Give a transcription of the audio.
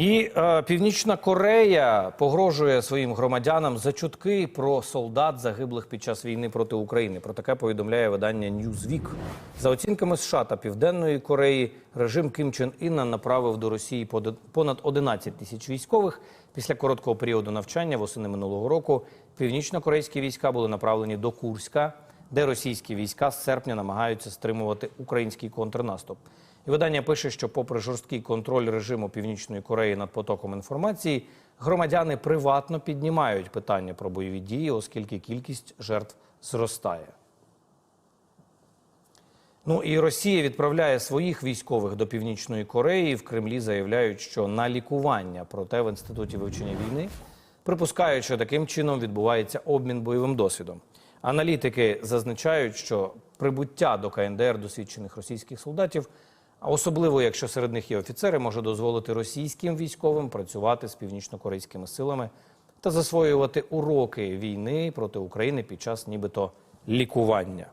І е, Північна Корея погрожує своїм громадянам за чутки про солдат, загиблих під час війни проти України. Про таке повідомляє видання Newsweek. За оцінками США та Південної Кореї, режим Ким Чен Інна направив до Росії понад 11 тисяч військових. Після короткого періоду навчання восени минулого року північно-корейські війська були направлені до Курська, де російські війська з серпня намагаються стримувати український контрнаступ. І видання пише, що, попри жорсткий контроль режиму Північної Кореї над потоком інформації, громадяни приватно піднімають питання про бойові дії, оскільки кількість жертв зростає. Ну і Росія відправляє своїх військових до Північної Кореї. В Кремлі заявляють, що на лікування, проте в інституті вивчення війни припускають, що таким чином відбувається обмін бойовим досвідом. Аналітики зазначають, що прибуття до КНДР досвідчених російських солдатів, особливо якщо серед них є офіцери, може дозволити російським військовим працювати з північно-корейськими силами та засвоювати уроки війни проти України під час нібито лікування.